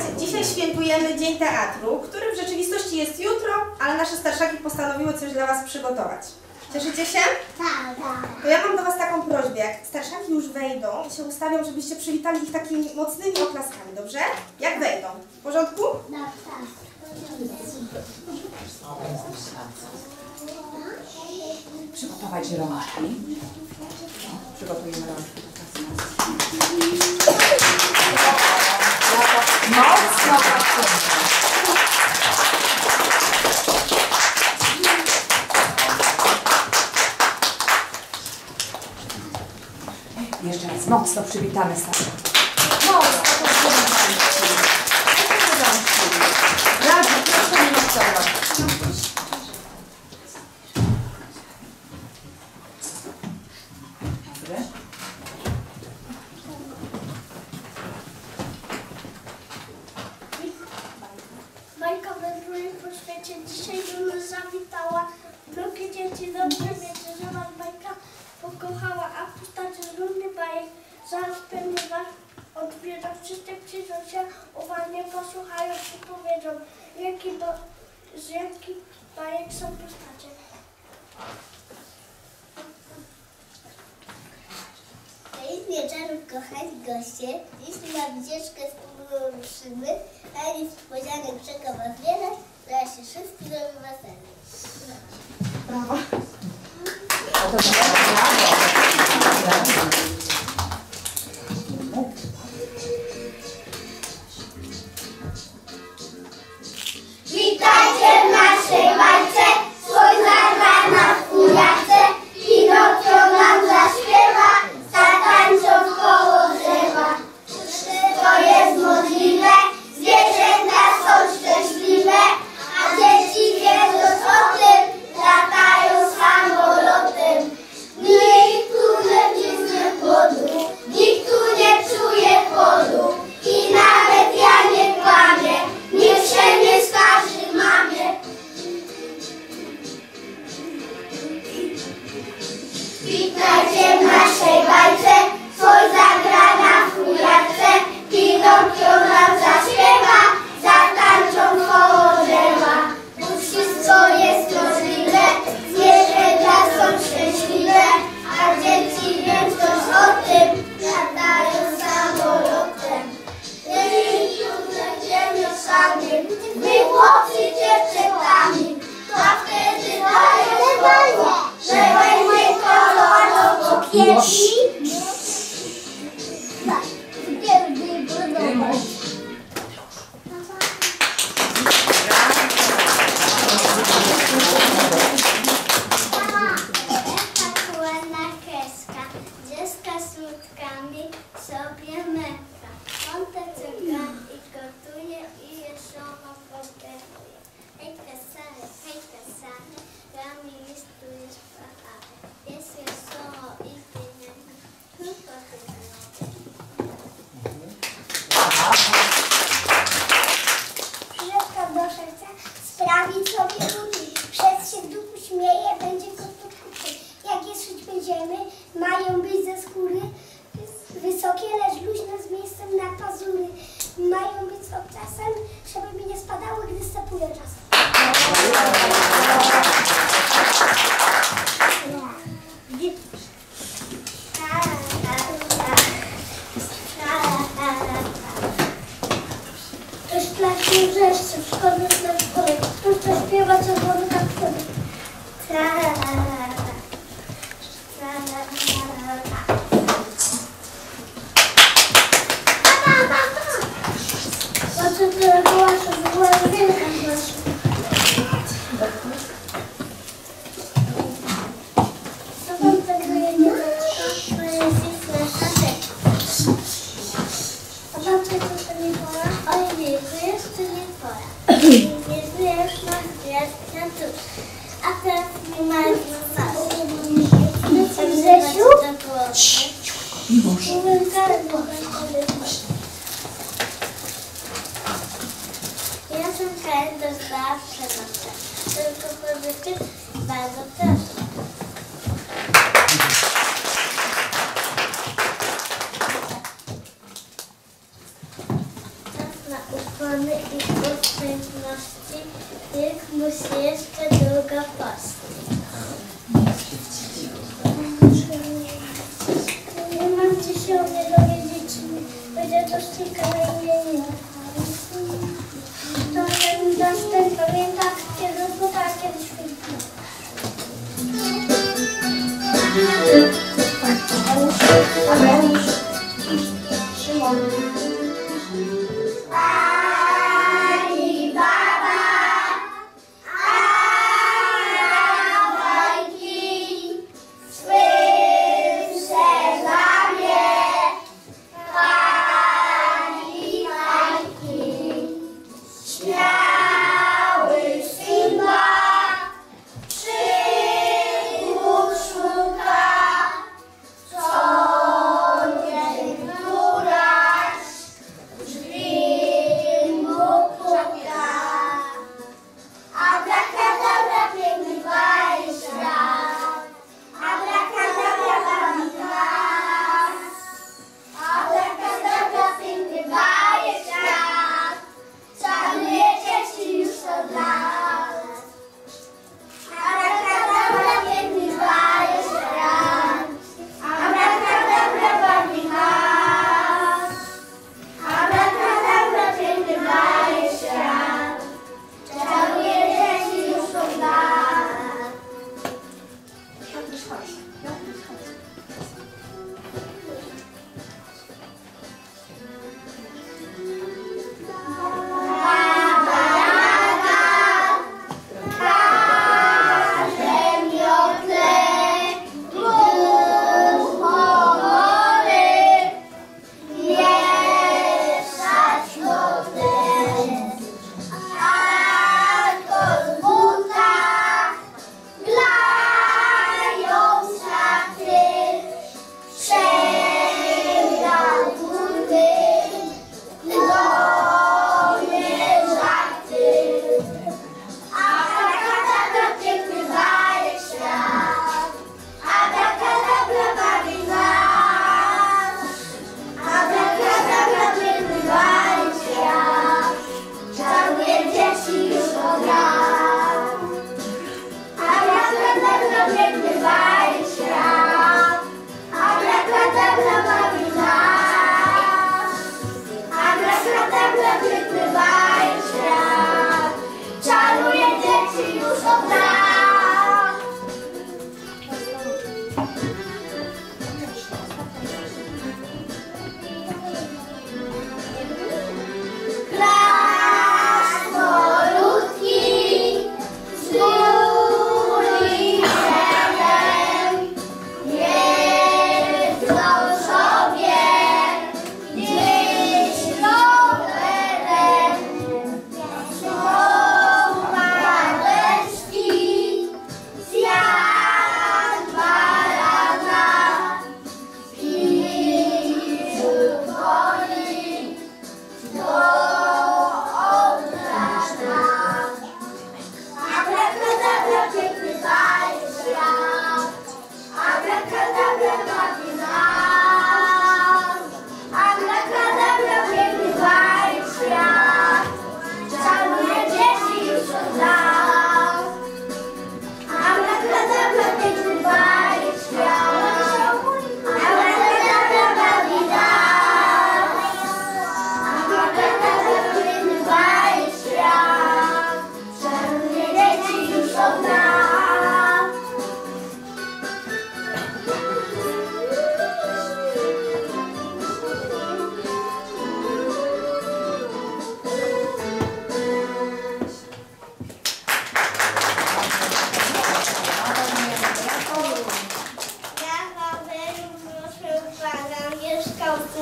Słuchajcie, dzisiaj świętujemy Dzień Teatru, który w rzeczywistości jest jutro, ale nasze starszaki postanowiły coś dla Was przygotować. Cieszycie się? Tak. To ja mam do Was taką prośbę, jak starszaki już wejdą i się ustawią, żebyście przywitali ich takimi mocnymi oklaskami, dobrze? Jak wejdą? W porządku? Przygotować rączki. Przygotujemy rączki. Mocno pracujemy. Jeszcze raz mocno przywitamy starszych. Mocno przywitamy. Radzi, proszę mi świecie. Dzisiaj do nas zawitała. Drogie dzieci, dobrze wiecie, że was bajka pokochała, a pustacie z bajek. Zaraz pewnie was odwiedzą. Wszyscy przyjdą się, uważnie posłuchają i powiedzą, jaki bo, z jakich bajek są postacie. Cześć wieczoru, kochani goście. Dziś na wycieczkę z ruszymy, a niespodzianek czeka Was Obrigada. Mają być ze skóry wysokie, lecz luźne z miejscem na pazury. Mają być z obczasem, żeby mi nie spadały, gdy stepuję czasem. Ktoś plaśnie wrzeszczy, szkole na szkole. Ktoś to śpiewa czerwony tak wtedy. 何? Звичайно, теж. И собственности их мусейска долгопасности. Я мам тишел, мне говорит, что я тут стикаю,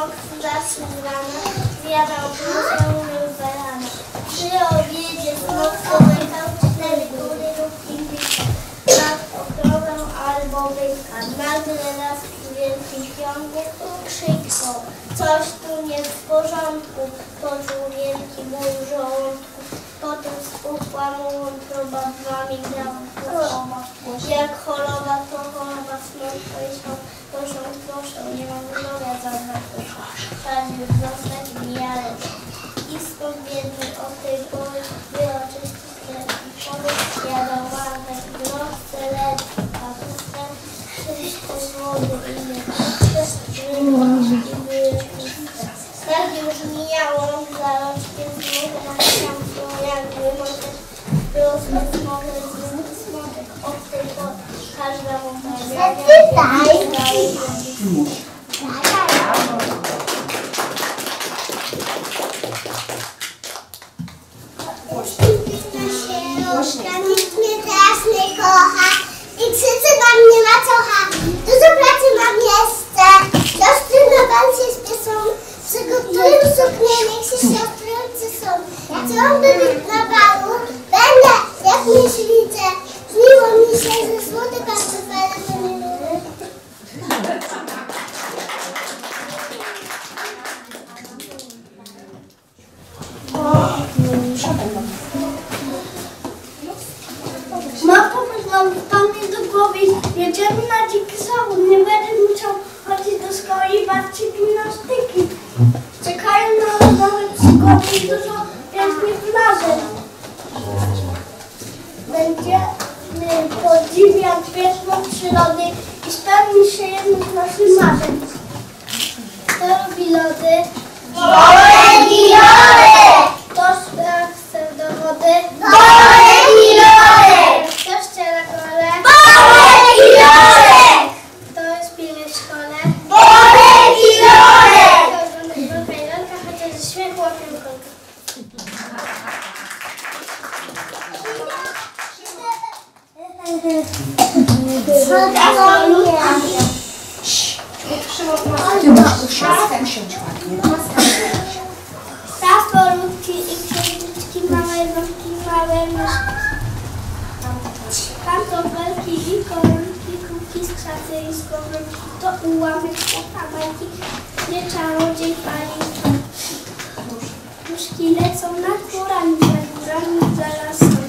rok zaszły z zjadał muzeum barana. Przy obiedzie znów połykał cztery góry lub indyka, nad okrowę albo byka. Nagle raz wielki ciągnie krzyknął, coś tu nie w porządku, poczuł wielki ból żołądku. Potem spuchła mu wątroba, dwa migrała Jak choroba, to choroba, smutno i smutno. Proszę, proszę, nie mam wyglądu za mną. Panie, zostań Nikt mnie teraz nie kocha i krzyczy na mnie macocha. Dużo pracy mam jeszcze. Siostry na bal się spieszą. Przygotują suknię, niech się siostry ucieszą. Chciałam być na balu. Będę, jak myślicie. Jedziemy na dziki zachód. Nie będę musiał chodzić do szkoły i bardziej gimnastyki. Czekają na nowe przygody i dużo pięknych plaży. Będziemy podziwiać piękną przyrodę i spełni się jedno z naszych marzeń. Kto robi lody? I Lorek! Kubki z i. To ułamek świata bajki, nie czarodziej pali. Puszki lecą nad górami, nad górami zaraz są.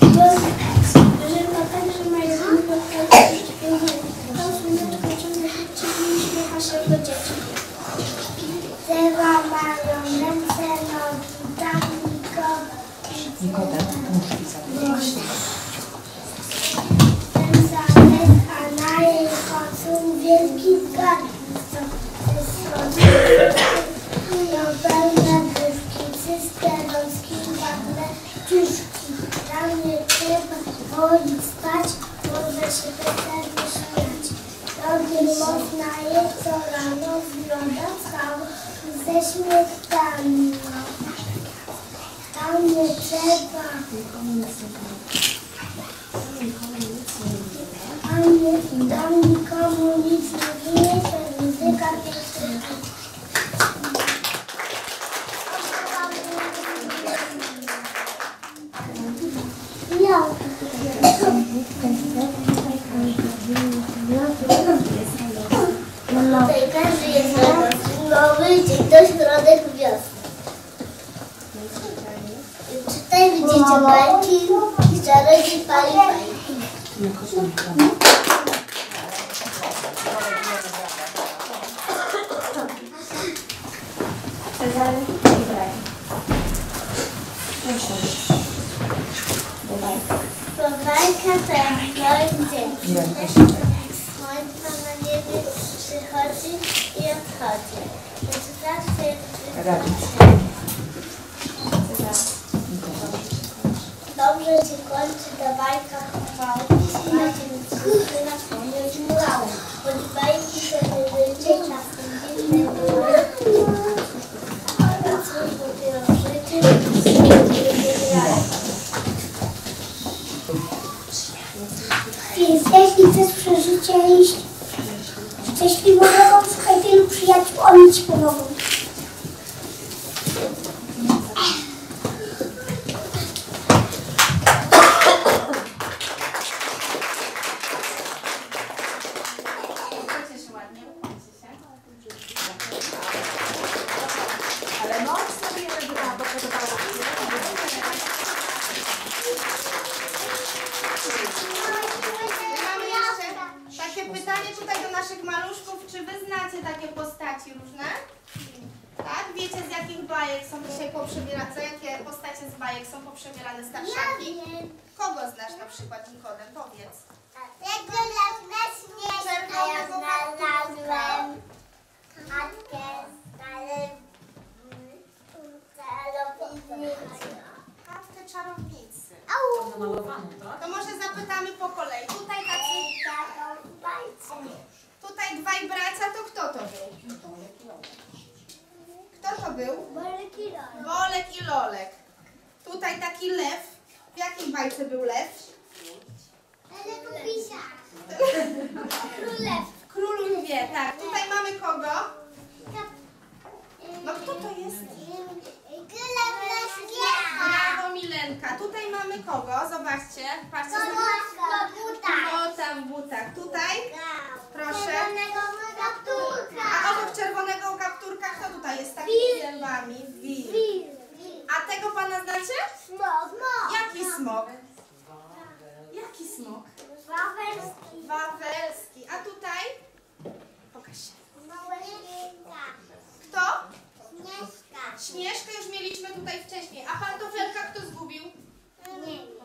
Bo żywa także mają spotkać To słoneczko ciągle się i uśmiecha się do dzieci. Drzewa mają ręce, nogi, tak nikogo. Nikodem, nóżki zabrać. Ze śmietaną. Tam nie trzeba Tam, nie, tam nikomu nic nie wieje, muzyka pieśni. Ja. Tutaj każdy jest nowy dzień, to środek wiosny. Tutaj widzicie bajki, czarodziej pali bajki. To bajka to jak dzień. Słońce na niebie przychodzi i odchodzi. Więc zawsze jest Dobrze się kończy ta bajka chwała. changed. Poprzebierane starszaki? Kogo znasz na przykład, Nikodem? Powiedz. Tego lepne śnieżka ja znalazłem. Chatkę stale Chatkę czarownicy. Au! To może zapytamy po kolei. Tutaj tacy, tutaj dwaj bracia, to kto to był? Kto to był? Bolek i Lolek. Tutaj taki lew. W jakiej bajce był lew? Ale tu pisia. Królew. Król wie, tak. Tutaj mamy kogo? No kto to jest? Królew. Brawo Milenka. Tutaj mamy kogo? Zobaczcie. Patrzcie. Kołaska buta. Kota w butach. Tutaj? Proszę. Czerwonego kapturka. A obok czerwonego kapturka kto tutaj jest z takimi Wil. zębami? Wil. A tego pana znacie? Smok. Smok. Jaki smok? Jaki smok? Wawelski. Wawelski. A tutaj? Pokaż się. Małe śnieżka. Kto? Śnieżka. Śnieżkę już mieliśmy tutaj wcześniej. A pantofelka kto zgubił? Nie.